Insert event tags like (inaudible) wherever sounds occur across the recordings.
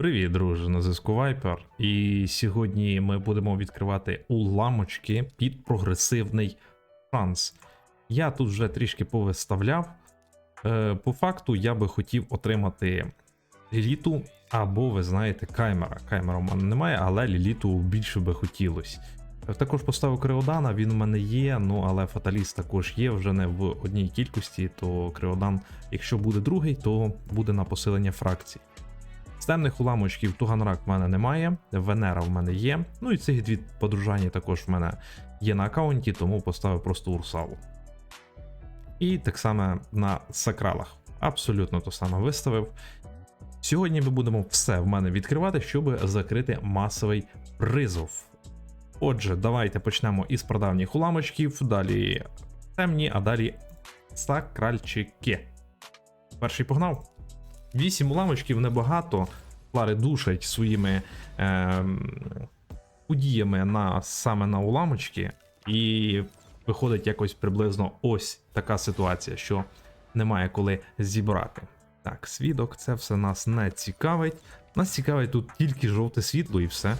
Привіт, друже, на зв'язку Viper. І сьогодні ми будемо відкривати уламочки під прогресивний шанс. Я тут вже трішки повиставляв. Е, по факту я би хотів отримати ліліту або, ви знаєте, каймера. Каймера у мене немає, але ліліту більше би хотілося. Е, Також поставив Криодана, він у мене є, ну але фаталіст також є, вже не в одній кількості, то Криодан, якщо буде другий, то буде на посилення фракцій. З темних уламочків Туганрак в мене немає, Венера в мене є. Ну і цих дві подружання також в мене є на аккаунті, тому поставив просто Урсалу. І так само на сакралах. Абсолютно то саме виставив. Сьогодні ми будемо все в мене відкривати, щоб закрити масовий призов. Отже, давайте почнемо із прадавніх уламочків, далі темні, а далі сакральчики. Перший погнав. Вісім уламочків небагато. Флари душать своїми е, подіями на саме на уламочки, і виходить якось приблизно ось така ситуація, що немає коли зібрати. Так, свідок, це все нас не цікавить. Нас цікавить тут тільки жовте світло і все.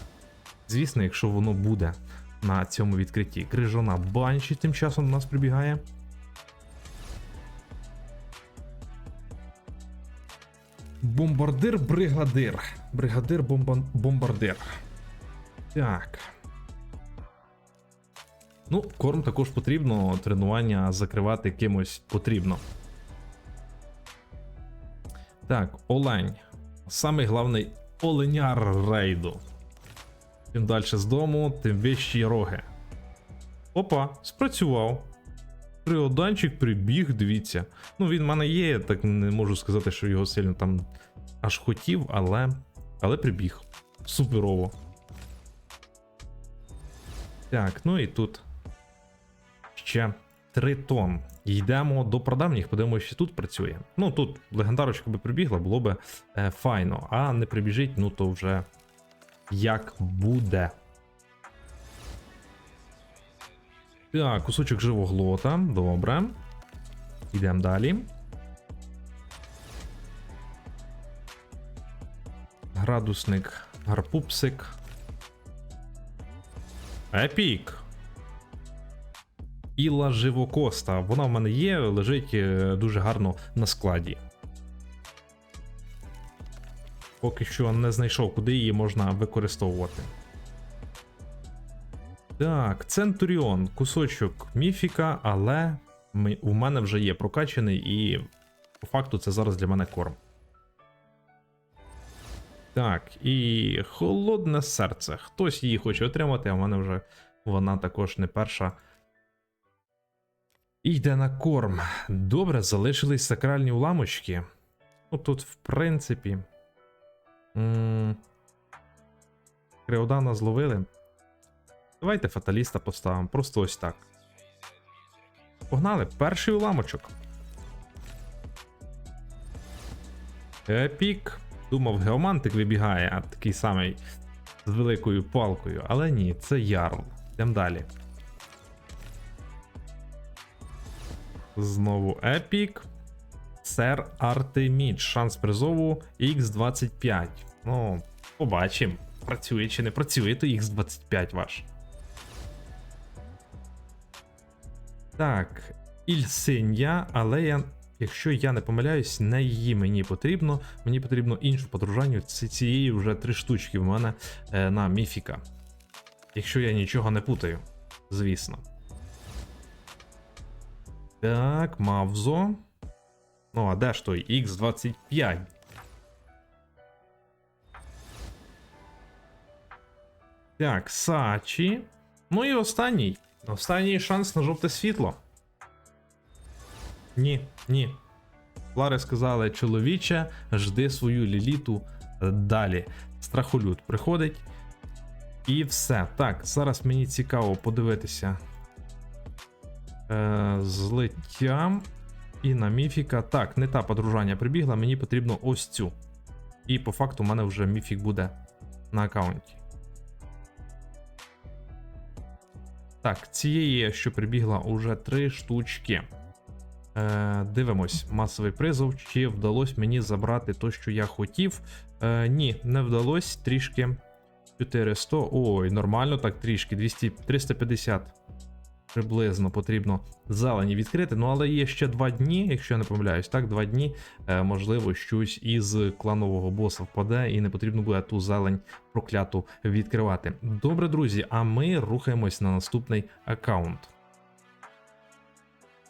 Звісно, якщо воно буде на цьому відкритті. Крижана банші тим часом до нас прибігає. Бомбардир-бригадир. Бригадир-бомбардир. Так. Ну, корм також потрібно, тренування закривати кимось потрібно. Так, олень. Самий головний оленяр рейду. Чим далі з дому, тим вищі роги. Опа, спрацював. Приоданчик прибіг, дивіться. Ну, він в мене є, так не можу сказати, що його сильно там аж хотів, але. Але прибіг. Суперово. Так, ну і тут ще тритон. Йдемо до прадавніх, подивимося, що тут працює. Ну, тут легендарочка би прибігла, було би е, файно, а не прибіжить, ну то вже як буде. Так, кусочок живоглота. Добре. Йдемо далі. Градусник, гарпупсик. Епік. Іла живокоста. Вона в мене є, лежить е, дуже гарно на складі. Поки що не знайшов, куди її можна використовувати. Так, Центуріон, кусочок міфіка, але ми, у мене вже є прокачаний, і по факту це зараз для мене корм. Так, і холодне серце. Хтось її хоче отримати, а в мене вже вона також не перша. І йде на корм. Добре, залишились сакральні уламочки. Ну тут, в принципі. Креодана зловили. Давайте фаталіста поставимо, просто ось так. Погнали, перший уламочок. Епік. Думав, геомантик вибігає, а такий самий з великою палкою. Але ні, це ярл. Йдемо далі. Знову епік. Сер Артемід. Шанс призову X25. Ну, побачимо. Працює чи не працює, то X25 ваш. Так, Ільсинья, але я, якщо я не помиляюсь, не її мені потрібно. Мені потрібно іншу подружанню. Ці- Цієї вже три штучки в мене е, на міфіка. Якщо я нічого не путаю, звісно. Так, Мавзо. Ну, а де ж той X25? Так, Сачі. Ну і останній. Останній шанс на жовте світло. Ні, ні. Флари сказали, чоловіче, жди свою ліліту далі. Страхолюд приходить. І все. Так, зараз мені цікаво подивитися. Е, злиттям. І на міфіка. Так, не та подружання прибігла, мені потрібно ось цю. І по факту у мене вже міфік буде на аккаунті. Так, цієї, що прибігла, уже три штучки. Е, дивимось, масовий призов. Чи вдалося мені забрати то, що я хотів. Е, ні, не вдалося. Трішки 400. Ой, нормально, так трішки. 200, 350 приблизно потрібно зелені відкрити. Ну, але є ще два дні, якщо я не помиляюсь, так, два дні. Е, можливо, щось із кланового боса впаде, і не потрібно буде ту зелень прокляту відкривати. Добре, друзі, а ми рухаємось на наступний аккаунт.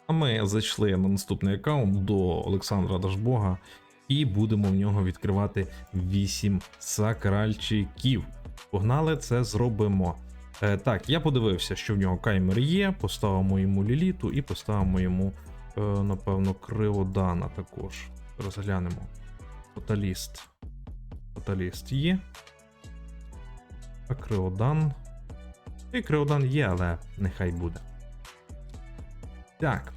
А ми зайшли на наступний аккаунт до Олександра Дажбога і будемо в нього відкривати 8 сакральчиків. Погнали, це зробимо. Е, так, я подивився, що в нього каймер є, поставимо йому ліліту і поставимо йому, е, напевно, криводана також. Розглянемо. Фаталіст. Фаталіст є. А криодан. І криодан є, але нехай буде. Так,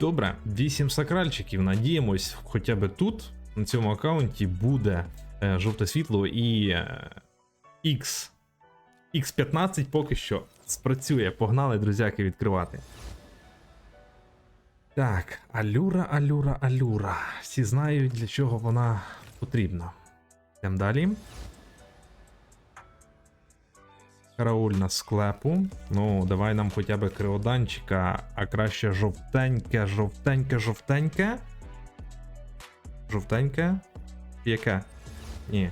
добре, 8 сакральчиків. Надіємось, хоча б тут, на цьому аккаунті, буде е, жовте світло і е, X. X15 поки що спрацює. Погнали, друзяки, відкривати. Так, алюра, алюра, алюра. Всі знають, для чого вона потрібна. Йдемо далі. Караульна склепу. Ну, давай нам хоча б криоданчика, а краще жовтеньке, жовтеньке, жовтеньке. Жовтеньке? Яке? Ні.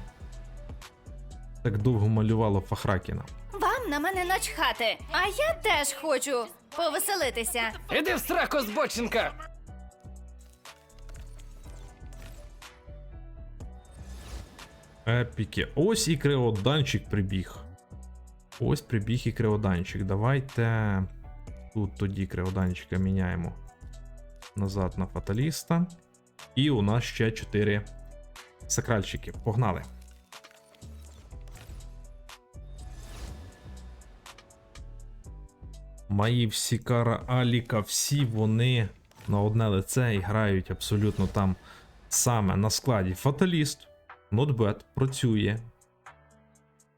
Так довго малювало Фахракіна. Вам на мене начхати, а я теж хочу повеселитися. Іди в сраку, збочинка! Епіки. Ось і криоданчик прибіг. Ось прибіг і криоданчик. Давайте тут тоді криоданчика міняємо назад на фаталіста. І у нас ще 4 сакральчики. Погнали. Мої всі кара Аліка, всі вони на одне лице і грають абсолютно там саме на складі. Фаталіст, нотбет працює.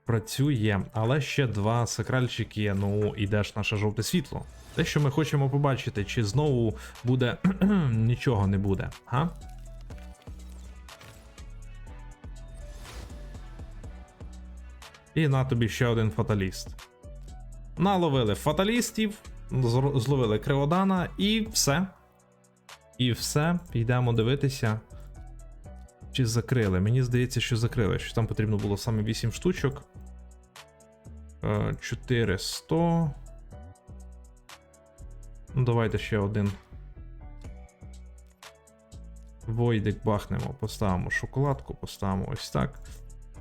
Працює, але ще два сакральчики. Ну, ідеш наше жовте світло. Те, що ми хочемо побачити, чи знову буде (clears throat) нічого не буде, га? І на тобі ще один фаталіст. Наловили фаталістів, зловили криводана і все. І все. Йдемо дивитися. Чи закрили? Мені здається, що закрили. Що там потрібно було саме 8 штучок. Е, 400. Ну, давайте ще один. Войдик бахнемо, поставимо шоколадку, поставимо ось так.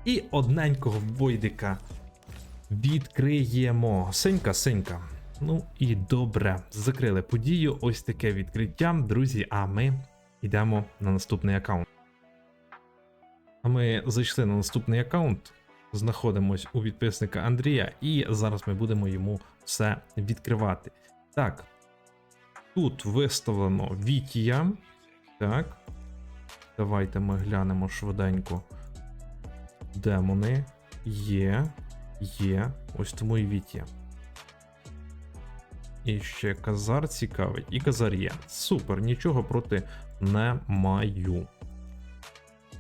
І одненького Войдика відкриємо. Синька, синька. Ну і добре, закрили подію. Ось таке відкриття, друзі. А ми йдемо на наступний аккаунт. А ми зайшли на наступний аккаунт, знаходимось у підписника Андрія, і зараз ми будемо йому все відкривати. Так, тут виставлено Вітія. Так. Давайте ми глянемо швиденько. Демони. Є. Є. Ось тому і Вітія. І ще Казар цікавить. І Казар є. Супер, нічого проти не маю.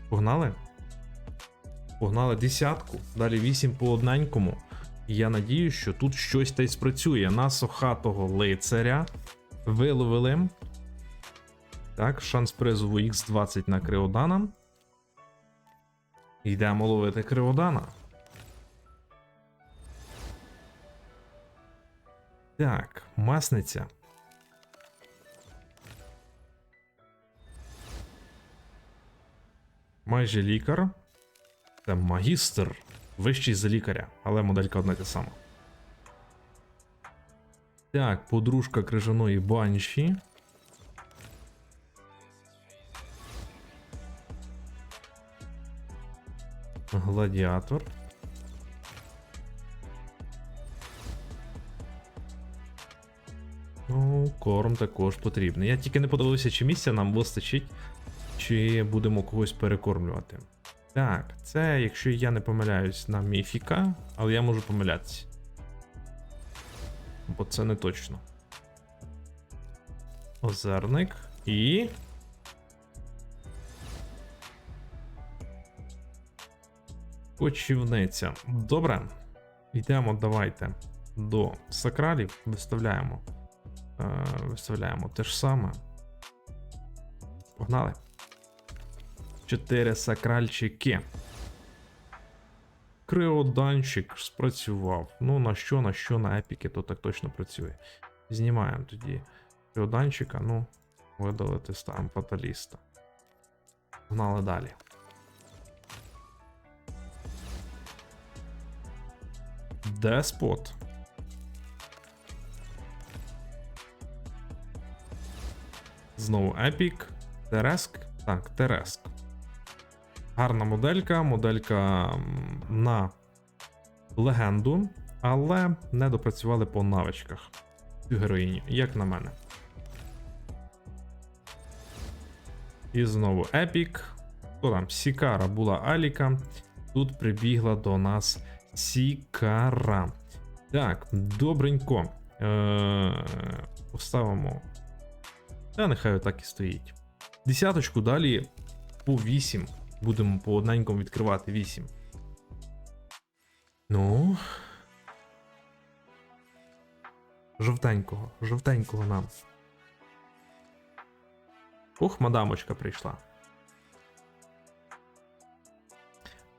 Погнали? Погнали десятку, далі 8 по одненькому. Я надію, що тут щось та й спрацює. Нас охатого лицаря виловили. Так, шанс призову Х20 на Криодана. Йдемо ловити Криодана. Так, масниця. Майже лікар. Це магістр. Вищий за лікаря, але моделька одна та сама. Так, подружка крижаної банші. Гладіатор. Корм також потрібний. Я тільки не подивився, чи місця нам вистачить, чи будемо когось перекормлювати. Так, це, якщо я не помиляюсь, на міфіка, але я можу помилятися. Бо це не точно. Озерник і. Кочівниця. Добре. Йдемо, давайте до сакралів. Виставляємо. Е, виставляємо те ж саме. Погнали. Чотири сакральчики. Криоданчик спрацював. Ну, на що, на що, на епіки, то так точно працює. Знімаємо тоді криоданчика, ну, видалити ставимо фаталіста. Погнали далі. Деспот. Знову Епік. Тереск. Так, Тереск. Гарна моделька. Моделька на легенду, але не допрацювали по навичках цю героїню, як на мене. І знову Епік. Хто там? Сікара була Аліка. Тут прибігла до нас Сікара. Так, добренько. Е- поставимо. Та нехай отак і стоїть. Десяточку далі по 8. Будемо по одненькому відкривати 8. Ну. Жовтенького, жовтенького нам. Ох, мадамочка прийшла.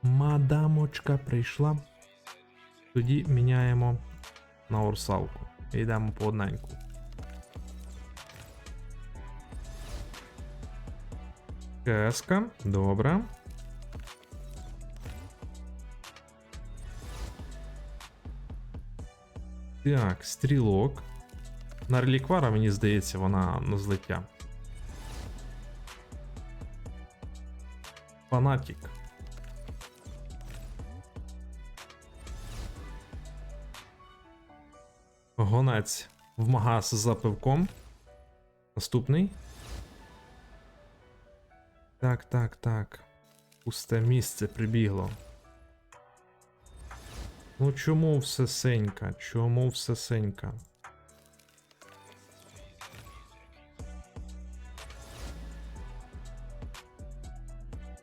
Мадамочка прийшла. Тоді міняємо на орсалку. Йдемо по одненьку. Кеска, добре. Так, стрілок. На реліквара, мені здається, вона на злиття. Фанатік. Гонець в магаз за пивком. Наступний. Так, так, так. Пусте місце прибігло. Ну чому все синька? Чому все синька?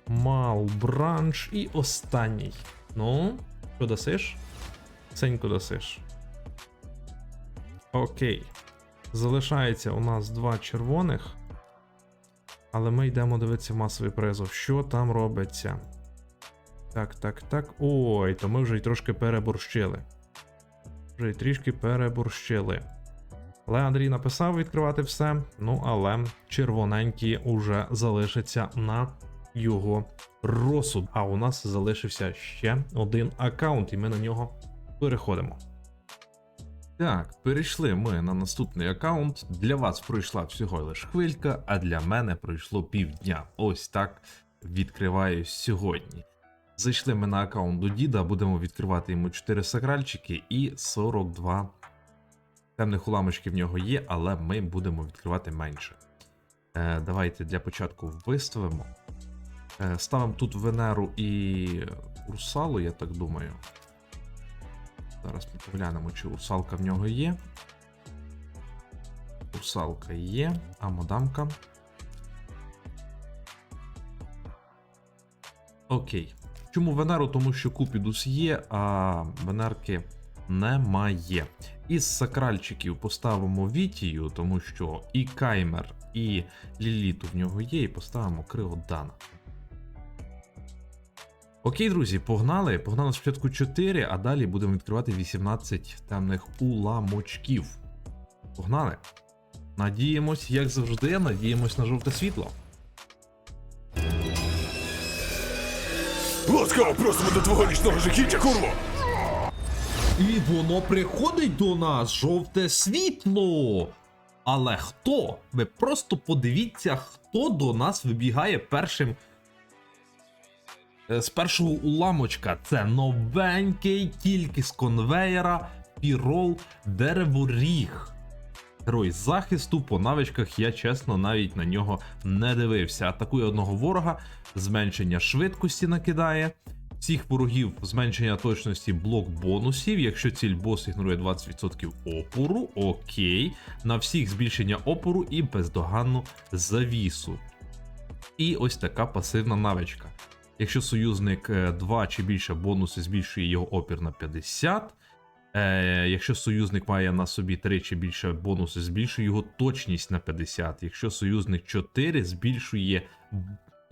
Мал, бранш і останній. Ну, що досиш? Синьку досиш. Окей. Залишається у нас два червоних. Але ми йдемо дивитися масовий призов. Що там робиться? Так, так, так. Ой, то ми вже й трошки переборщили. Вже й трішки переборщили. Але Андрій написав відкривати все. Ну, але червоненькі уже залишаться на його розсуд. А у нас залишився ще один аккаунт, і ми на нього переходимо. Так, перейшли ми на наступний аккаунт. Для вас пройшла всього лиш хвилька, а для мене пройшло півдня. Ось так відкриваю сьогодні. Зайшли ми на аккаунт до діда, будемо відкривати йому 4 сакральчики і 42 темних уламочки в нього є, але ми будемо відкривати менше. Е, давайте для початку виставимо. Е, ставимо тут Венеру і Русалу, я так думаю. Зараз ми поглянемо, чи русалка в нього є. Русалка є, а мадамка. Окей. Чому Венеру? Тому що Купідус є, а Венерки немає. Із сакральчиків поставимо Вітію, тому що і Каймер, і Ліліту в нього є, і поставимо Кригодана. Окей, друзі, погнали. Погнали спочатку 4, а далі будемо відкривати 18 темних уламочків. Погнали. Надіємось, як завжди, надіємось на жовте світло. Ласкаво просимо до твого нічного жахіття, курво! І воно приходить до нас, жовте світло. Але хто? Ви просто подивіться, хто до нас вибігає першим. Е, З першого уламочка. Це новенький, тільки з конвеєра, пірол, дереворіг. Герой захисту по навичках я чесно навіть на нього не дивився. Атакує одного ворога, зменшення швидкості накидає. Всіх ворогів зменшення точності блок бонусів. Якщо ціль бос ігнорує 20% опору, окей. На всіх збільшення опору і бездоганну завісу. І ось така пасивна навичка. Якщо союзник 2 чи більше бонуси збільшує його опір на 50. Е, якщо союзник має на собі 3 чи більше бонуси, збільшує його точність на 50. Якщо союзник 4 збільшує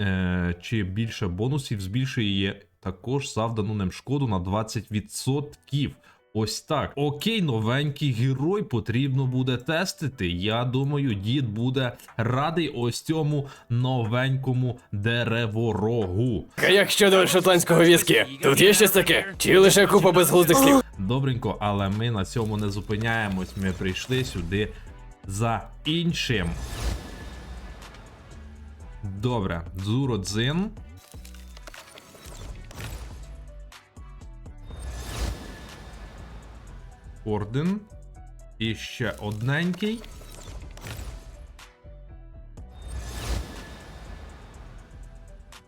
е, чи більше бонусів, збільшує також завдану ним шкоду на 20%. Ось так. Окей, новенький герой потрібно буде тестити. Я думаю, дід буде радий ось цьому новенькому дереворогу. А як щодо шотландського віскі? Тут є щось таке? Чи лише купа безглуздих слів? Добренько, але ми на цьому не зупиняємось. Ми прийшли сюди за іншим. Добре, Дзуродзин. Орден. І ще одненький.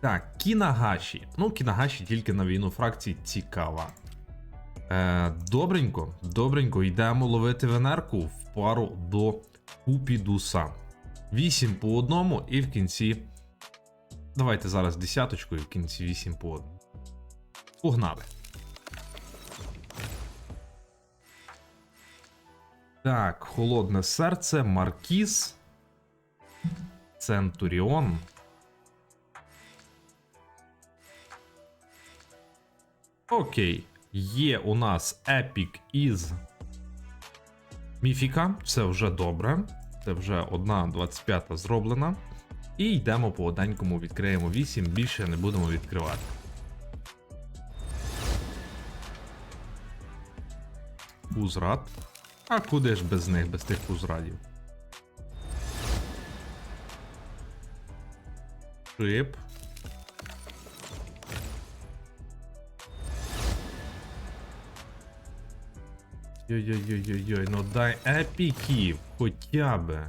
Так, Кінагаші. Ну, Кінагаші тільки на війну фракції цікава. Е, добренько, добренько, йдемо ловити Венерку в пару до Купідуса. 8 по одному і в кінці. Давайте зараз десяточку і в кінці 8 по одному. Погнали. Так, холодне серце, Маркіз. Центуріон. Окей. Є у нас епік із Міфіка. Це вже добре. Це вже одна 25 зроблена. І йдемо по одненькому, відкриємо 8, більше не будемо відкривати. Узрад. А куди ж без них, без тих узрадів? Шип. Йой-йой-йой-йой, ну дай епіків, хоча би.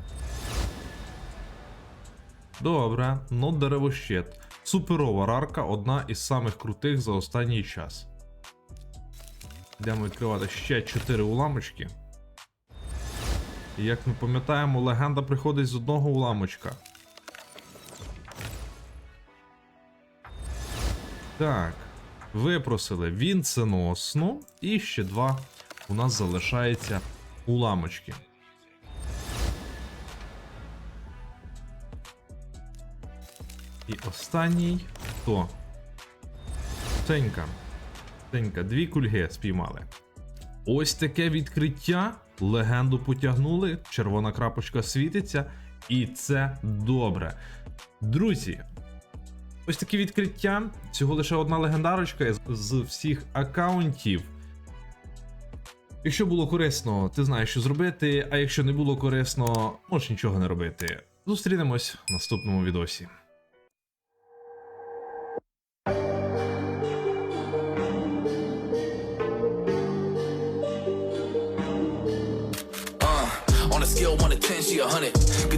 Добре, ну деревощит. Суперова рарка, одна із самих крутих за останній час. Йдемо відкривати ще 4 уламочки. І як ми пам'ятаємо, легенда приходить з одного уламочка. Так, випросили вінценосну і ще два у нас залишається уламочки. І останній хто? Тенька. Тенька, дві кульги спіймали. Ось таке відкриття. Легенду потягнули, червона крапочка світиться, і це добре. Друзі, ось таке відкриття. Всього лише одна легендарочка з- всіх аккаунтів. Якщо було корисно, ти знаєш, що зробити, а якщо не було корисно, можеш нічого не робити. Зустрінемось в наступному відосі.